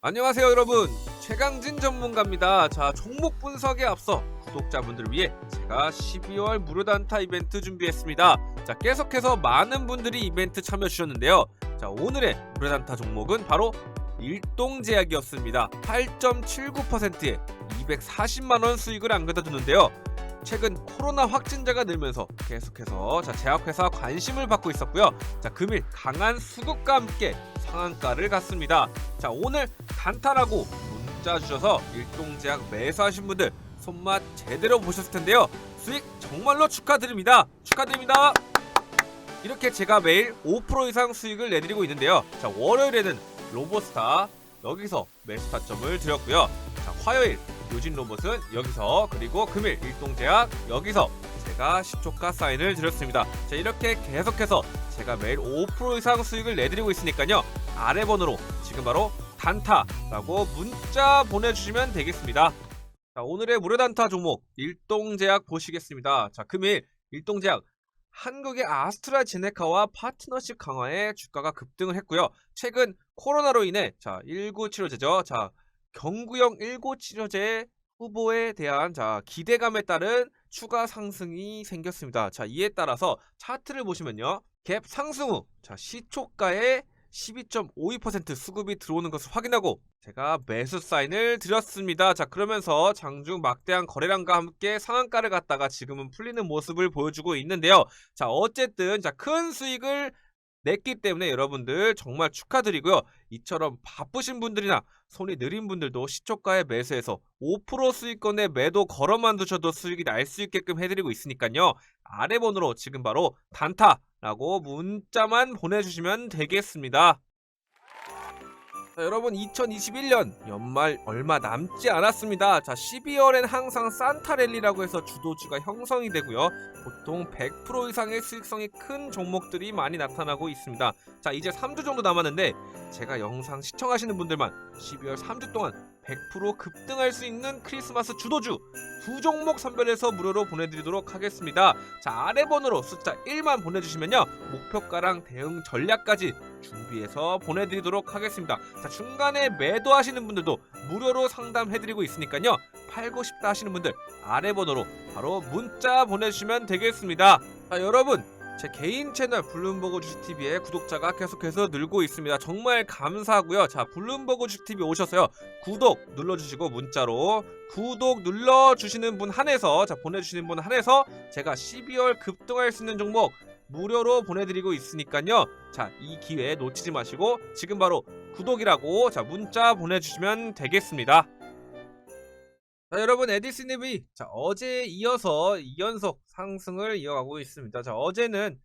안녕하세요 여러분. 최강진 전문가입니다. 자 종목 분석에 앞서 구독자분들을 위해 제가 12월 무료 단타 이벤트 준비했습니다. 자 계속해서 많은 분들이 이벤트 참여 주셨는데요. 자 오늘의 무료 단타 종목은 바로 일동제약이었습니다. 8.79%에 240만원 수익을 안겨다 두는데요 최근 코로나 확진자가 늘면서 계속해서 자 제약회사 관심을 받고 있었고요. 자 금일 강한 수급과 함께 상한가를 갔습니다. 자 오늘 단타라고 문자 주셔서 일동제약 매수하신 분들 손맛 제대로 보셨을 텐데요. 수익 정말로 축하드립니다. 축하드립니다. 이렇게 제가 매일 5% 이상 수익을 내드리고 있는데요. 자 월요일에는 로보스타 여기서 매수 타점을 드렸고요. 자 화요일 요진 로봇은 여기서 그리고 금일 일동제약 여기서 제가 10초가 사인을 드렸습니다 자 이렇게 계속해서 제가 매일 5% 이상 수익을 내드리고 있으니까요 아래 번호로 지금 바로 단타라고 문자 보내주시면 되겠습니다. 자, 오늘의 무료 단타 종목 일동제약 보시겠습니다. 자, 금일 일동제약 한국의 아스트라제네카와 파트너십 강화에 주가가 급등을 했고요. 최근 코로나로 인해 자, 19 치료제죠. 자, 경구용 19 치료제 후보에 대한 자, 기대감에 따른 추가 상승이 생겼습니다. 자, 이에 따라서 차트를 보시면요. 갭 상승 후 자, 시초가에 12.52% 수급이 들어오는 것을 확인하고 제가 매수 사인을 드렸습니다. 자 그러면서 장중 막대한 거래량과 함께 상한가를 갔다가 지금은 풀리는 모습을 보여주고 있는데요. 자 어쨌든 자 큰 수익을 냈기 때문에 여러분들 정말 축하드리고요. 이처럼 바쁘신 분들이나 손이 느린 분들도 시초가에 매수해서 5% 수익권에 매도 걸어만 두셔도 수익이 날 수 있게끔 해드리고 있으니까요. 아래 번호로 지금 바로 단타라고 문자만 보내주시면 되겠습니다. 자, 여러분 2021년 연말 얼마 남지 않았습니다. 자 12월엔 항상 산타랠리라고 해서 주도주가 형성이 되고요. 보통 100% 이상의 수익성이 큰 종목들이 많이 나타나고 있습니다. 자 이제 3주 정도 남았는데 제가 영상 시청하시는 분들만 12월 3주 동안 100% 급등할 수 있는 크리스마스 주도주 두 종목 선별해서 무료로 보내드리도록 하겠습니다. 자 아래 번호로 숫자 1만 보내주시면요 목표가랑 대응 전략까지 준비해서 보내드리도록 하겠습니다. 자 중간에 매도하시는 분들도 무료로 상담해드리고 있으니까요 팔고 싶다 하시는 분들 아래 번호로 바로 문자 보내주시면 되겠습니다. 자 여러분 제 개인 채널 블룸버그 주식TV의 구독자가 계속해서 늘고 있습니다. 정말 감사하고요. 자, 블룸버그 주식TV 오셔서요. 구독 눌러주시고 문자로 구독 눌러주시는 분 한해서 자 보내주시는 분 한해서 제가 12월 급등할 수 있는 종목 무료로 보내드리고 있으니까요. 자, 이 기회 놓치지 마시고 지금 바로 구독이라고 자 문자 보내주시면 되겠습니다. 자, 여러분 에디슨 EV 자 어제 이어서 2연속 상승을 이어가고 있습니다. 자 어제는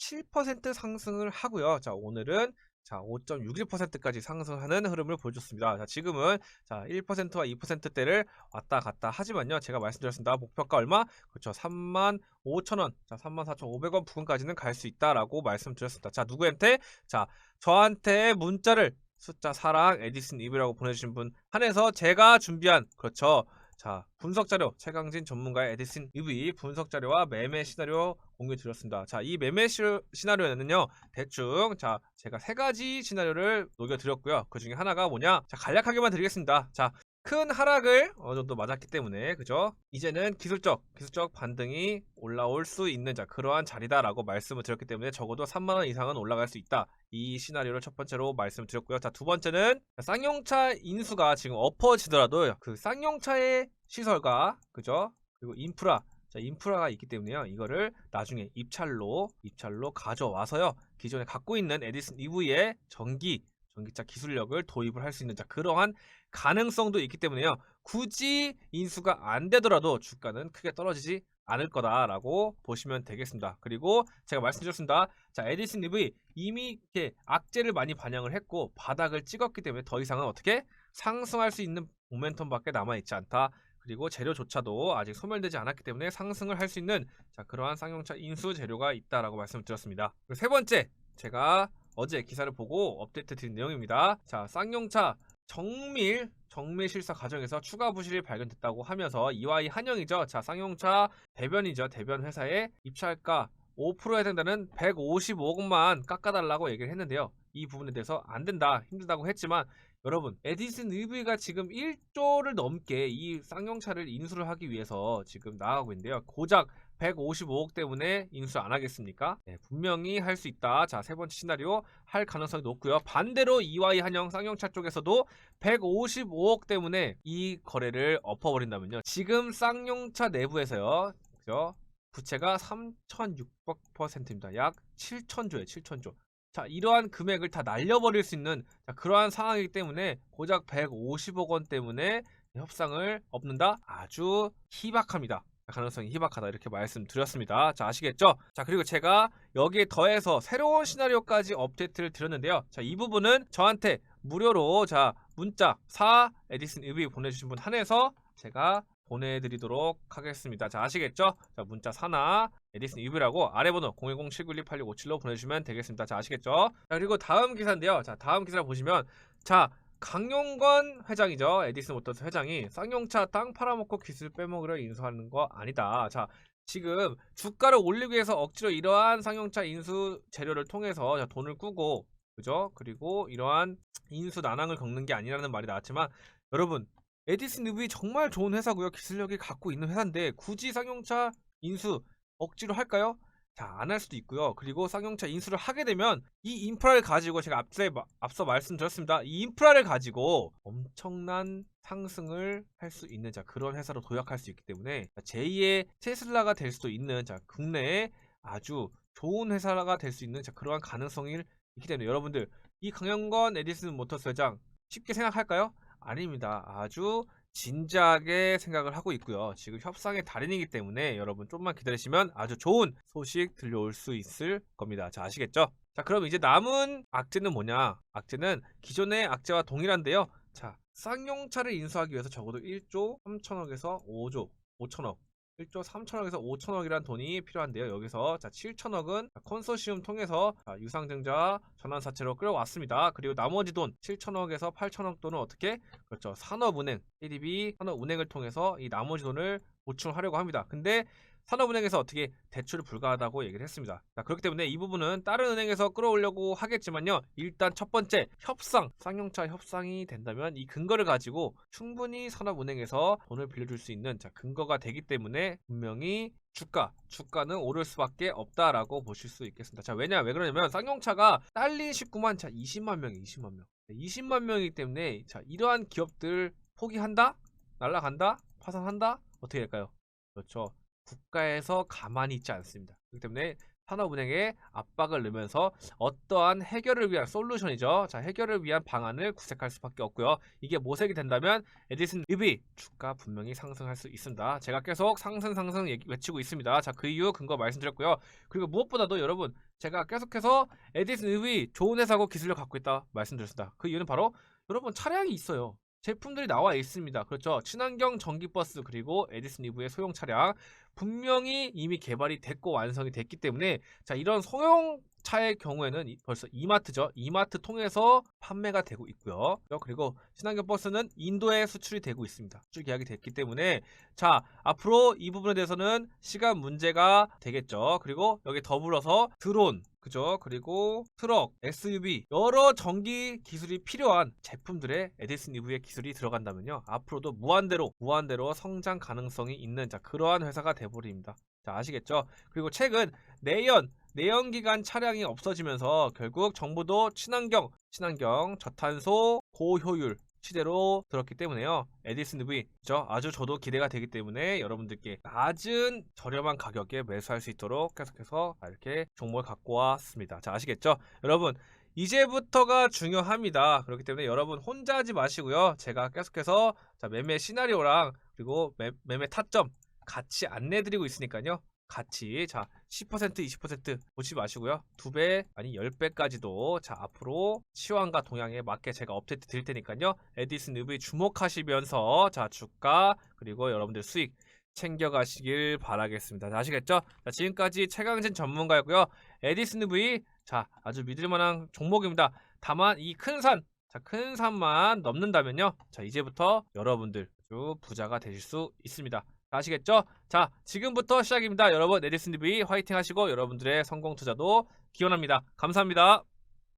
17% 상승을 하고요. 자 오늘은 자 5.61%까지 상승하는 흐름을 보여줬습니다. 자 지금은 자 1%와 2%대를 왔다 갔다 하지만요. 제가 말씀드렸습니다. 목표가 얼마? 그렇죠. 3만 5천 원, 자 3만 4,500원 부근까지는 갈 수 있다라고 말씀드렸습니다. 자 누구한테? 자 저한테 문자를 숫자 4랑 에디슨 이브라고 보내주신 분 한해서 제가 준비한 그렇죠. 자 분석 자료 최강진 전문가의 에디슨 EV 분석 자료와 매매 시나리오 공유 드렸습니다. 자 이 매매 시, 시나리오는요 대충 자 제가 세 가지 시나리오를 녹여 드렸고요. 그 중에 하나가 뭐냐? 자 간략하게만 드리겠습니다. 자 큰 하락을 어느 정도 맞았기 때문에 그죠? 이제는 기술적 기술적 반등이 올라올 수 있는 자 그러한 자리다라고 말씀을 드렸기 때문에 적어도 3만 원 이상은 올라갈 수 있다. 이 시나리오를 첫 번째로 말씀드렸고요. 자, 두 번째는 쌍용차 인수가 지금 엎어지더라도 그 쌍용차의 시설과 그죠? 그리고 인프라 자, 인프라가 있기 때문에요. 이거를 나중에 입찰로 입찰로 가져와서요. 기존에 갖고 있는 에디슨 EV의 전기 전기차 기술력을 도입을 할 수 있는 자 그러한 가능성도 있기 때문에요. 굳이 인수가 안 되더라도 주가는 크게 떨어지지 않을 거다라고 보시면 되겠습니다. 그리고 제가 말씀드렸습니다. 자, 에디슨 EV 이미 이렇게 악재를 많이 반영을 했고 바닥을 찍었기 때문에 더 이상은 어떻게 상승할 수 있는 모멘텀밖에 남아 있지 않다. 그리고 재료조차도 아직 소멸되지 않았기 때문에 상승을 할 수 있는 자, 그러한 쌍용차 인수 재료가 있다라고 말씀드렸습니다. 그리고 세 번째, 제가 어제 기사를 보고 업데이트 드린 내용입니다. 자, 쌍용차 정밀 정밀 실사 과정에서 추가 부실이 발견됐다고 하면서 이와이 한영이죠. 자, 쌍용차 대변이죠. 대변 회사에 입찰가 5% 해야 된다는 155억만 깎아달라고 얘기를 했는데요. 이 부분에 대해서 안 된다, 힘들다고 했지만 여러분 에디슨 EV가 지금 1조를 넘게 이 쌍용차를 인수를 하기 위해서 지금 나가고 있는데요. 고작 155억 때문에 인수 안 하겠습니까? 네, 분명히 할 수 있다. 자, 세 번째 시나리오 할 가능성이 높고요. 반대로 EY 한영 쌍용차 쪽에서도 155억 때문에 이 거래를 엎어버린다면요. 지금 쌍용차 내부에서요. 그죠? 부채가 3,600%입니다. 약 7천조예요. 7천조. 자, 이러한 금액을 다 날려버릴 수 있는 자, 그러한 상황이기 때문에 고작 150억 원 때문에 협상을 엎는다? 아주 희박합니다. 가능성이 희박하다 이렇게 말씀드렸습니다. 자 아시겠죠? 자 그리고 제가 여기에 더해서 새로운 시나리오까지 업데이트를 드렸는데요. 자 이 부분은 저한테 무료로 자 문자 4 에디슨 의비 보내주신 분 한해서 제가 보내드리도록 하겠습니다. 자 아시겠죠? 자 문자 사나 에디슨 의비라고 아래 번호 010-791-8657로 보내주시면 되겠습니다. 자 아시겠죠? 자 그리고 다음 기사인데요. 자 다음 기사를 보시면 자 강용건 회장이죠. 에디슨 모터스 회장이 쌍용차 땅 팔아먹고 기술 빼먹으려 인수하는 거 아니다. 자, 지금 주가를 올리기 위해서 억지로 이러한 쌍용차 인수 재료를 통해서 자, 돈을 꾸고 그죠? 그리고 이러한 인수 난항을 겪는 게 아니라는 말이 나왔지만 여러분 에디슨 누비 정말 좋은 회사고요. 기술력이 갖고 있는 회사인데 굳이 쌍용차 인수 억지로 할까요? 자, 안 할 수도 있고요. 그리고 쌍용차 인수를 하게 되면 이 인프라를 가지고 제가 앞서, 앞서 말씀드렸습니다. 이 인프라를 가지고 엄청난 상승을 할 수 있는 자 그런 회사로 도약할 수 있기 때문에 제2의 테슬라가 될 수도 있는 자 국내에 아주 좋은 회사가 될 수 있는 자 그러한 가능성이 있기 때문에 여러분들 이 강영건 에디슨 모터스 회장 쉽게 생각할까요? 아닙니다. 아주 진지하게 생각을 하고 있고요. 지금 협상의 달인이기 때문에 여러분 좀만 기다리시면 아주 좋은 소식 들려올 수 있을 겁니다. 자, 아시겠죠? 자, 그럼 이제 남은 악재는 뭐냐? 악재는 기존의 악재와 동일한데요. 자, 쌍용차를 인수하기 위해서 적어도 1조 3천억에서 5조 5천억 1조 3천억에서 5천억이란 돈이 필요한데요. 여기서 자 7천억은 컨소시움 통해서 자, 유상증자 전환사채로 끌어왔습니다. 그리고 나머지 돈 7천억에서 8천억 돈은 어떻게? 그렇죠. 산업은행, ADB 산업은행을 통해서 이 나머지 돈을 보충하려고 합니다. 근데 산업은행에서 어떻게 대출 불가하다고 얘기를 했습니다. 자, 그렇기 때문에 이 부분은 다른 은행에서 끌어오려고 하겠지만요. 일단 첫 번째 협상, 쌍용차 협상이 된다면 이 근거를 가지고 충분히 산업은행에서 돈을 빌려줄 수 있는 자, 근거가 되기 때문에 분명히 주가, 주가는 오를 수밖에 없다라고 보실 수 있겠습니다. 자, 왜냐, 왜 그러냐면 쌍용차가 딸린 식구만 자 20만 명이 20만 명, 20만 명이기 때문에 자 이러한 기업들 포기한다, 날라간다, 파산한다 어떻게 될까요? 그렇죠. 국가에서 가만히 있지 않습니다. 그렇기 때문에 산업은행에 압박을 넣으면서 어떠한 해결을 위한 솔루션이죠. 자, 해결을 위한 방안을 구색할 수밖에 없고요. 이게 모색이 된다면 에디슨 리비 주가 분명히 상승할 수 있습니다. 제가 계속 상승 상승 외치고 있습니다. 자, 그 이유 근거 말씀드렸고요. 그리고 무엇보다도 여러분 제가 계속해서 에디슨 리비 좋은 회사고 기술력 갖고 있다 말씀드렸습니다. 그 이유는 바로 여러분 차량이 있어요. 제품들이 나와 있습니다. 그렇죠. 친환경 전기버스 그리고 에디슨 리브의 소형 차량 분명히 이미 개발이 됐고 완성이 됐기 때문에 자 이런 소형차의 경우에는 벌써 이마트죠. 이마트 통해서 판매가 되고 있고요. 그리고 친환경 버스는 인도에 수출이 되고 있습니다. 수출 계약이 됐기 때문에 자 앞으로 이 부분에 대해서는 시간 문제가 되겠죠. 그리고 여기 더불어서 드론 그죠? 그리고 트럭, SUV 여러 전기 기술이 필요한 제품들의 에디슨 EV의 기술이 들어간다면요 앞으로도 무한대로 무한대로 성장 가능성이 있는 자 그러한 회사가 돼버립니다. 자 아시겠죠? 그리고 최근 내연 내연기관 차량이 없어지면서 결국 정부도 친환경, 친환경, 저탄소, 고효율 시대로 들었기 때문에요. 에디슨 EV 죠 아주 저도 기대가 되기 때문에 여러분들께 낮은 저렴한 가격에 매수할 수 있도록 계속해서 이렇게 종목을 갖고 왔습니다. 자 아시겠죠? 여러분 이제부터가 중요합니다. 그렇기 때문에 여러분 혼자 하지 마시고요. 제가 계속해서 자, 매매 시나리오랑 그리고 매, 매매 타점 같이 안내드리고 있으니까요. 같이. 자 10% 20% 보지 마시고요. 두배 아니 10배까지도 자 앞으로 시황과 동향에 맞게 제가 업데이트 드릴 테니까요. 에디슨 뉴비 주목하시면서 자 주가 그리고 여러분들 수익 챙겨가시길 바라겠습니다. 자, 아시겠죠? 자 지금까지 최강진 전문가였고요. 에디슨 뉴비 자 아주 믿을만한 종목입니다. 다만 이 큰 산 자, 큰 산만 넘는다면요. 자, 이제부터 여러분들 아주 부자가 되실 수 있습니다. 아시겠죠? 자, 지금부터 시작입니다. 여러분, 에디슨 TV 화이팅 하시고 여러분들의 성공 투자도 기원합니다. 감사합니다.